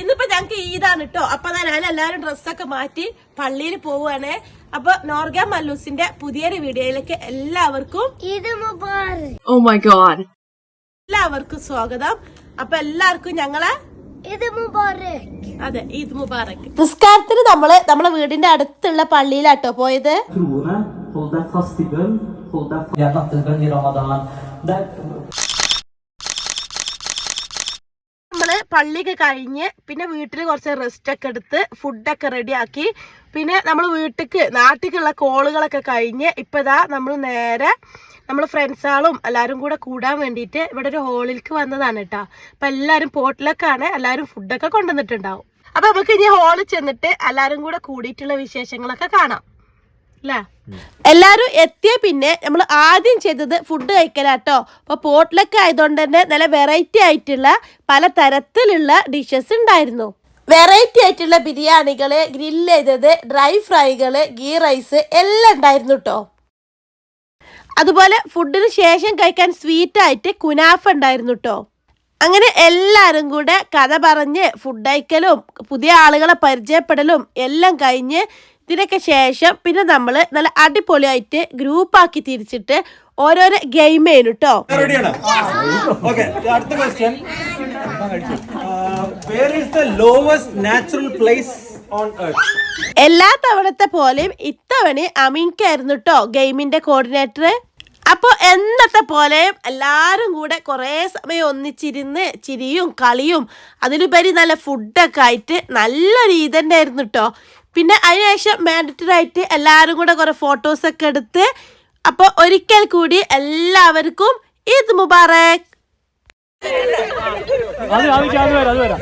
ഇന്നിപ്പോ ഞങ്ങക്ക് ഈദാണ് കേട്ടോ അപ്പൊ ഞാൻ എല്ലാരും ഡ്രസ്സൊക്കെ മാറ്റി പള്ളിയിൽ പോവുകയാണ്. അപ്പൊ നോർഗ മല്ലൂസിന്റെ പുതിയൊരു വീഡിയോയിലേക്ക് എല്ലാവർക്കും Oh my god. എല്ലാവർക്കും സ്വാഗതം. അപ്പൊ എല്ലാവർക്കും ഞങ്ങളെ അതെ ഈദ് മുബാറക്. നിസ്കാരത്തിന് നമ്മൾ നമ്മളെ വീടിന്റെ അടുത്തുള്ള പള്ളിയിലാട്ടോ പോയത്. Krone, പള്ളിയൊക്കെ കഴിഞ്ഞ് പിന്നെ വീട്ടിൽ കുറച്ച് റെസ്റ്റ് ഒക്കെ എടുത്ത് ഫുഡൊക്കെ റെഡിയാക്കി പിന്നെ നമ്മൾ വീട്ടിക്ക് നാട്ടിലേക്കുള്ള കോളുകളൊക്കെ കഴിഞ്ഞ് ഇപ്പം ഇതാ നമ്മൾ നേരെ നമ്മൾ ഫ്രണ്ട്സാളും എല്ലാവരും കൂടെ കൂടാൻ വേണ്ടിയിട്ട് ഇവിടെ ഒരു ഹോളിലേക്ക് വന്നതാണ് കേട്ടോ അപ്പം എല്ലാവരും പോട്ടിലൊക്കെയാണ് എല്ലാവരും ഫുഡൊക്കെ കൊണ്ടുവന്നിട്ടുണ്ടാവും. അപ്പം നമുക്ക് ഇനി ഹോളിൽ ചെന്നിട്ട് എല്ലാവരും കൂടെ കൂടിയിട്ടുള്ള വിശേഷങ്ങളൊക്കെ കാണാം. എല്ലാരും എത്തിയ പിന്നെ നമ്മൾ ആദ്യം ചെയ്തത് ഫുഡ് കഴിക്കലാട്ടോ അപ്പൊ പോട്ടിലൊക്കെ ആയതുകൊണ്ട് തന്നെ നല്ല വെറൈറ്റി ആയിട്ടുള്ള പല തരത്തിലുള്ള ഡിഷസ് ഉണ്ടായിരുന്നു. വെറൈറ്റി ആയിട്ടുള്ള ബിരിയാണികൾ ഗ്രില്ല് ചെയ്തത് ഡ്രൈ ഫ്രൈകൾ ഗീ റൈസ് എല്ലാം ഉണ്ടായിരുന്നു കേട്ടോ അതുപോലെ ഫുഡിന് ശേഷം കഴിക്കാൻ സ്വീറ്റ് ആയിട്ട് കുനാഫ് ഉണ്ടായിരുന്നു കേട്ടോ അങ്ങനെ എല്ലാവരും കൂടെ കഥ പറഞ്ഞ് ഫുഡ് അയക്കലും പുതിയ ആളുകളെ പരിചയപ്പെടലും എല്ലാം കഴിഞ്ഞ് ഇതിനൊക്കെ ശേഷം പിന്നെ നമ്മൾ നല്ല അടിപൊളിയായിട്ട് ഗ്രൂപ്പ് ആക്കി തിരിച്ചിട്ട് ഓരോരോ ഗെയിം ചെയ്യുന്നു കേട്ടോ അടുത്ത question lowest natural place on earth എല്ലാ തവണത്തെ പോലെയും ഇത്തവണ അമീൻക്കായിരുന്നു കേട്ടോ ഗെയിമിന്റെ കോർഡിനേറ്റർ അപ്പോൾ എന്നത്തെ പോലെ എല്ലാവരും കൂടെ കുറേ സമയം ഒന്നിച്ചിരുന്ന് ചിരിയും കളിയും അതിലുപരി നല്ല ഫുഡൊക്കെ ആയിട്ട് നല്ലൊരു തന്നെ ആയിരുന്നു കേട്ടോ പിന്നെ അതിനുശേഷം മാൻഡറ്ററി ആയിട്ട് എല്ലാവരും കൂടെ കുറേ ഫോട്ടോസൊക്കെ എടുത്ത് അപ്പോൾ ഒരിക്കൽ കൂടി എല്ലാവർക്കും ഈദ് മുബാറക്. അത് അത് വരാം അത് വരും.